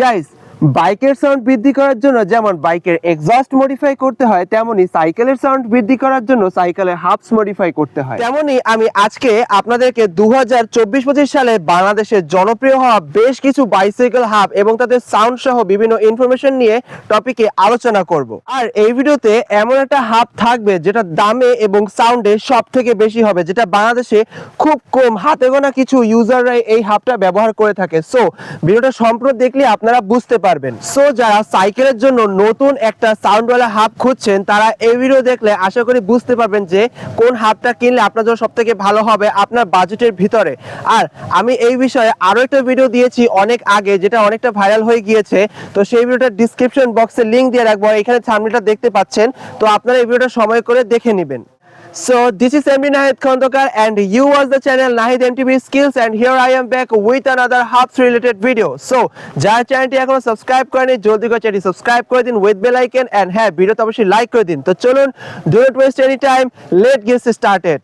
Guys বাইকের sound বৃদ্ধি করার জন্য যেমন বাইকের এক্সস্ট মডিফাই করতে হয় তেমনি সাইকেলের সাউন্ড বৃদ্ধি করার জন্য সাইকেলের হাফস মডিফাই করতে হয়। তেমনি আমি আজকে আপনাদেরকে দু হাজার চব্বিশ পঁচিশ সালে বাংলাদেশের জনপ্রিয় হওয়া বেশ কিছু বাইসাইকেল হাব এবং তাদের সাউন্ড সহ বিভিন্ন ইনফরমেশন নিয়ে টপিকে আলোচনা করব। আর এই ভিডিওতে এমন একটা হাব থাকবে যেটা দামে এবং সাউন্ডে সব থেকে বেশি হবে, যেটা বাংলাদেশে খুব কম হাতে গোনা কিছু ইউজাররা এই হাবটা ব্যবহার করে থাকে। সো ভিডিওটা সম্পূর্ণ দেখলে আপনারা বুঝতে পারবেন। সো যারা সাইকেলের জন্য নতুন একটা সাউন্ডওয়ালা হাব খুঁজছেন, তারা এই ভিডিও দেখলে আশা করি বুঝতে পারবেন যে কোন হাবটা কিনলে আপনার জন্য সব থেকে ভালো হবে আপনার বাজেটের ভিতরে। আর আমি এই বিষয়ে আরও একটা ভিডিও দিয়েছি অনেক আগে, যেটা অনেকটা ভাইরাল হয়ে গিয়েছে। তো সেই ভিডিওটা ডিসক্রিপশন বক্সে লিংক দিয়ে রাখব। এখানে সামনেটা দেখতে পাচ্ছেন। তো আপনারা এই ভিডিওটা সময় করে দেখে নেবেন। So this is MD Nahid Khandokar and you watch the channel Nahid MTV Skills and here I am back with another hubs related video. So যারা চ্যানেলটি এখনও সাবস্ক্রাইব করেনি জলদি করে চ্যানেলটি সাবস্ক্রাইব করে দিন উইথ বেল আইকন এন্ড হ্যাঁ ভিডিওতে অবশ্যই লাইক করে দিন তো চলুন don't waste any time let get started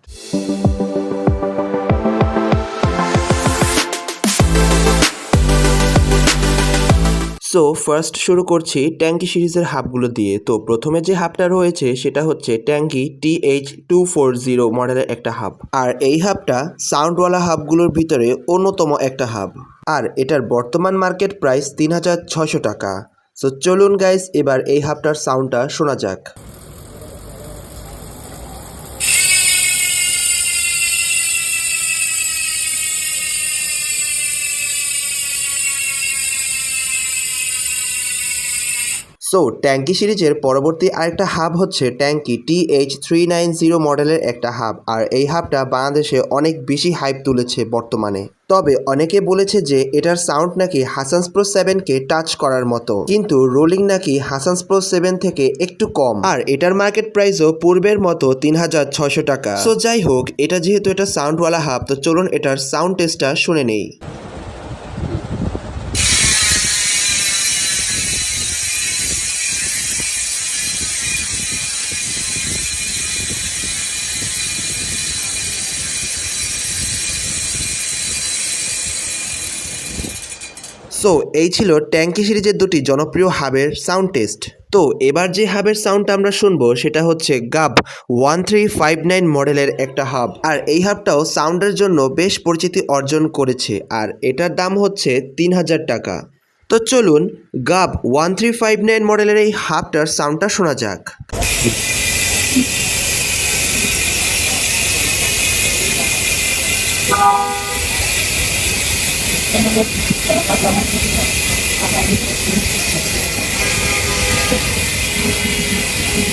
so first শুরু করছি ট্যাঙ্কি সিরিজের হাবগুলো দিয়ে। তো, প্রথমে যে হাবটা রয়েছে, সেটা হচ্ছে ট্যাঙ্কি T H two four zero মডেলের একটা হাব আর এই হাবটা সাউন্ডওয়ালা হাবগুলোর ভিতরে অন্যতম একটা হাব আর এটার বর্তমান মার্কেট প্রাইস তিন হাজার ছশো টাকা। সো চলুন গাইস এবার এই হাবটার সাউন্ডটা শোনা যাক। সো ট্যাঙ্কি সিরিজের পরবর্তী আরেকটা হাব হচ্ছে ট্যাঙ্কি T H three nine zero মডেলের একটা হাব আর এই হাবটা বাংলাদেশে অনেক বেশি হাইপ তুলেছে বর্তমানে। তবে অনেকে বলেছে যে এটার সাউন্ড নাকি হাসান্স প্রো সেভেনকে টাচ করার মতো, কিন্তু রোলিং নাকি হাসান্স প্রো সেভেন থেকে একটু কম, আর এটার মার্কেট প্রাইসও পূর্বের মতো তিন হাজার ছশো টাকা। সো যাই হোক, এটা যেহেতু এটা সাউন্ডওয়ালা হাব তো চলুন এটার সাউন্ড টেস্টটা শুনে নেই। সো এই ছিল ট্যাঙ্কি সিরিজের দুটি জনপ্রিয় হাবের সাউন্ড টেস্ট তো, এবার যে হাবের সাউন্ডটা আমরা শুনব, সেটা হচ্ছে গাব ওয়ান থ্রি ফাইভ নাইন মডেলের একটা হাব। আর এই হাবটাও সাউন্ডের জন্য বেশ পরিচিতি অর্জন করেছে, আর এটার দাম হচ্ছে তিন হাজার টাকা। তো, চলুন গাব ওয়ান থ্রি ফাইভ নাইন মডেলের এই হাবটার সাউন্ডটা শোনা যাক।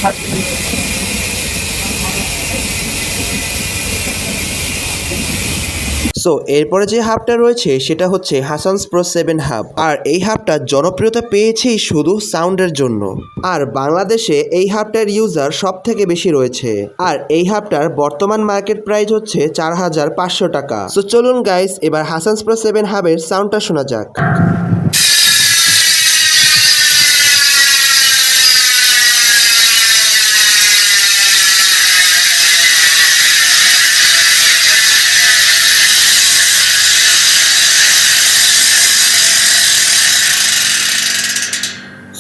Thank you. সো এরপরে যে হাবটা রয়েছে, সেটা হচ্ছে হাসানস প্রো সেভেন হাব আর এই হাবটা জনপ্রিয়তা পেয়েছেই শুধু সাউন্ডের জন্য। আর বাংলাদেশে এই হাবটার ইউজার সব থেকে বেশি রয়েছে। আর এই হাবটার বর্তমান মার্কেট প্রাইস হচ্ছে চার হাজার পাঁচশো টাকা। সো চলুন গাইস এবার হাসানস প্রো সেভেন হাবের সাউন্ডটা শোনা যাক।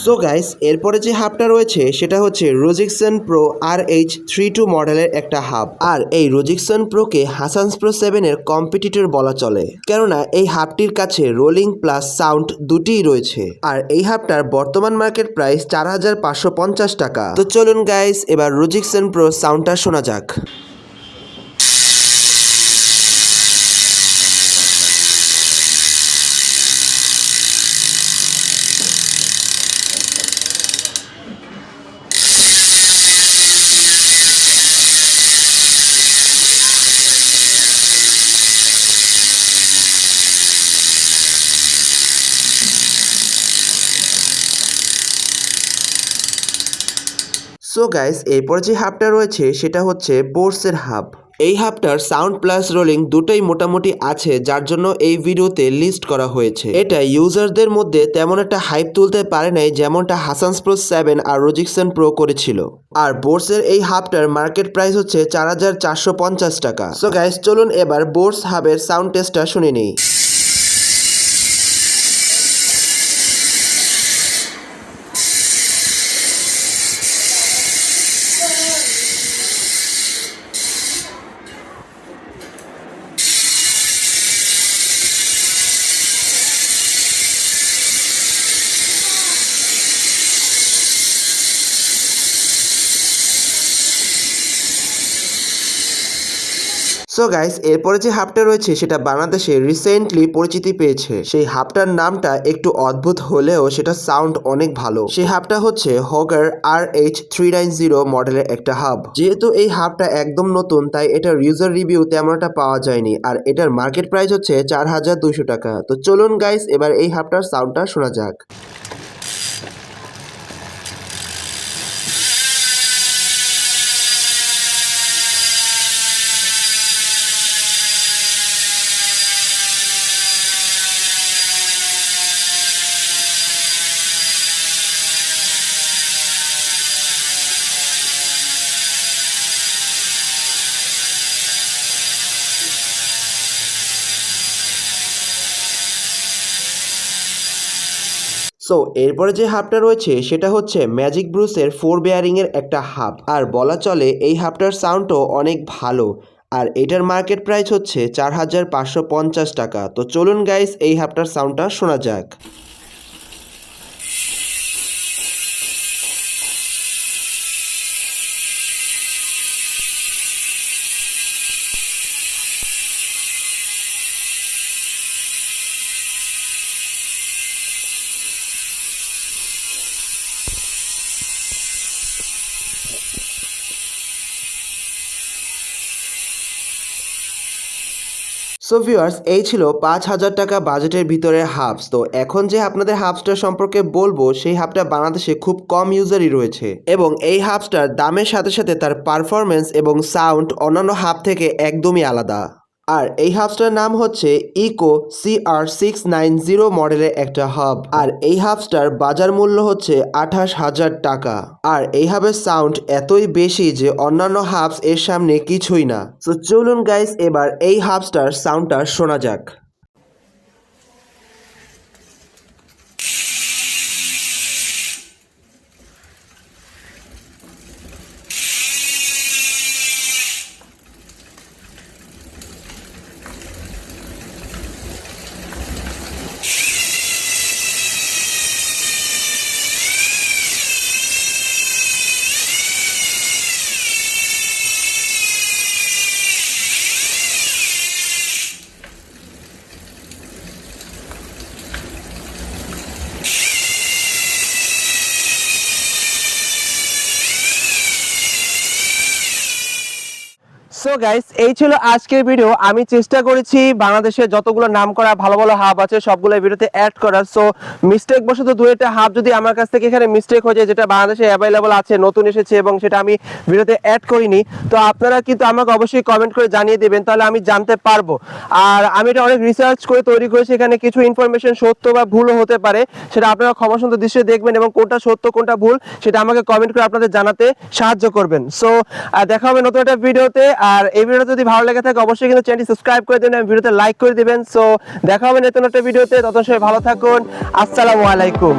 সো গাইস এরপরে যে হাবটা রয়েছে, সেটা হচ্ছে রোজিকসন প্রো আর এইচ থ্রি টু মডেলের একটা হাব আর এই রোজিকসন প্রোকে হাসানস প্রো সেভেনের কম্পিটিটর বলা চলে। কেননা, এই হাবটির কাছে রোলিং প্লাস সাউন্ড দুটিই রয়েছে। আর এই হাবটার বর্তমান মার্কেট প্রাইস চার হাজার পাঁচশো পঞ্চাশ টাকা। তো চলুন গাইস এবার রোজিকসন প্রো সাউন্ডটা শোনা যাক। সো গাইস এরপর যে হাবটা রয়েছে, সেটা হচ্ছে বোর্সের হাব এই হাবটার সাউন্ড প্লাস রোলিং দুটোই মোটামুটি আছে, যার জন্য এই ভিডিওতে লিস্ট করা হয়েছে। এটা ইউজারদের মধ্যে তেমন একটা হাইপ তুলতে পারে নাই, যেমনটা হাসানস প্রো সেভেন আর রোজিকসন প্রো করেছিল। আর বোর্সের এই হাবটার মার্কেট প্রাইস হচ্ছে চার হাজার চারশো পঞ্চাশ টাকা। সো গাইস চলুন এবার বোর্স হাবের সাউন্ড টেস্টটা শুনে নিই। সো গাইস এরপরে যে হাবটা রয়েছে, সেটা বাংলাদেশে রিসেন্টলি পরিচিতি পেয়েছে। সেই হাবটার নামটা একটু অদ্ভুত হলেও সেটা সাউন্ড অনেক ভালো। সেই হাবটা হচ্ছে হগার R H three nine zero মডেলের একটা হাব যেহেতু এই হাবটা একদম নতুন, তাই এটার ইউজার রিভিউ তেমন একটা পাওয়া যায়নি। আর এটার মার্কেট প্রাইস হচ্ছে চার হাজার দুইশো টাকা। তো চলুন গাইস এবার এই হাবটার সাউন্ডটা শোনা যাক। সো এরপরে যে হাবটা রয়েছে, সেটা হচ্ছে ম্যাজিক ব্রুসের ফোর বেয়ারিংয়ের একটা হাব আর বলা চলে, এই হাবটার সাউন্ডও অনেক ভালো। আর এটার মার্কেট প্রাইস হচ্ছে চার হাজার পাঁচশো পঞ্চাশ টাকা। তো চলুন গাইস এই হাবটার সাউন্ডটা শোনা যাক। সো ভিউয়ার্স এই ছিল পাঁচ হাজার টাকা বাজেটের ভিতরে হাফস তো এখন যে আপনাদের হাবসটা সম্পর্কে বলব, সেই হাফটা বাংলাদেশে খুব কম ইউজারই রয়েছে। এবং এই হাফসটার দামের সাথে সাথে তার পারফরমেন্স এবং সাউন্ড অন্যান্য হাফ থেকে একদমই আলাদা। আর এই হাবসটার নাম হচ্ছে eco C R six nine zero মডেলের একটা হাব আর এই হাবসটার বাজার মূল্য হচ্ছে আঠাশ হাজার টাকা। আর এই হাবের সাউন্ড এতই বেশি যে অন্যান্য হাবস এর সামনে কিছুই না। তো চলুন গাইস এবার এই হাবসটার সাউন্ডটা শোনা যাক। সো গাইস এই ছিল আজকের ভিডিও আমি চেষ্টা করেছি বাংলাদেশের যতগুলো নাম করা ভালো ভালো হাব আছে, সবগুলো ভিডিওতে অ্যাড করার। সো মিস্টেক বশত দু একটা হাব যদি আমার কাছ থেকে এখানে মিস্টেক হয়ে যায়, যেটা বাংলাদেশে অ্যাভেলেবল আছে, নতুন এসেছে এবং সেটা আমি ভিডিওতে অ্যাড করিনি, তো আপনারা কিন্তু আমাকে অবশ্যই কমেন্ট করে জানিয়ে দেবেন, তাহলে আমি জানতে পারব। আর আমি এটা অনেক রিসার্চ করে তৈরি করেছি, এখানে কিছু ইনফরমেশন সত্য বা ভুলও হতে পারে, সেটা আপনারা ক্ষমা সুন্দর দৃশ্যে দেখবেন এবং কোনটা সত্য, কোনটা ভুল, সেটা আমাকে কমেন্ট করে আপনাদের জানাতে সাহায্য করবেন। সো দেখা হবে নতুন একটা ভিডিওতে আর এই ভিডিওটা যদি ভালো লেগে থাকে, অবশ্যই কিন্তু চ্যানেলটি সাবস্ক্রাইব করে দেবেন ভিডিওতে লাইক করে দিবেন। সো দেখা হবে নতুন একটা ভিডিওতে। তত সবাই ভালো থাকুন। আসসালামু আলাইকুম।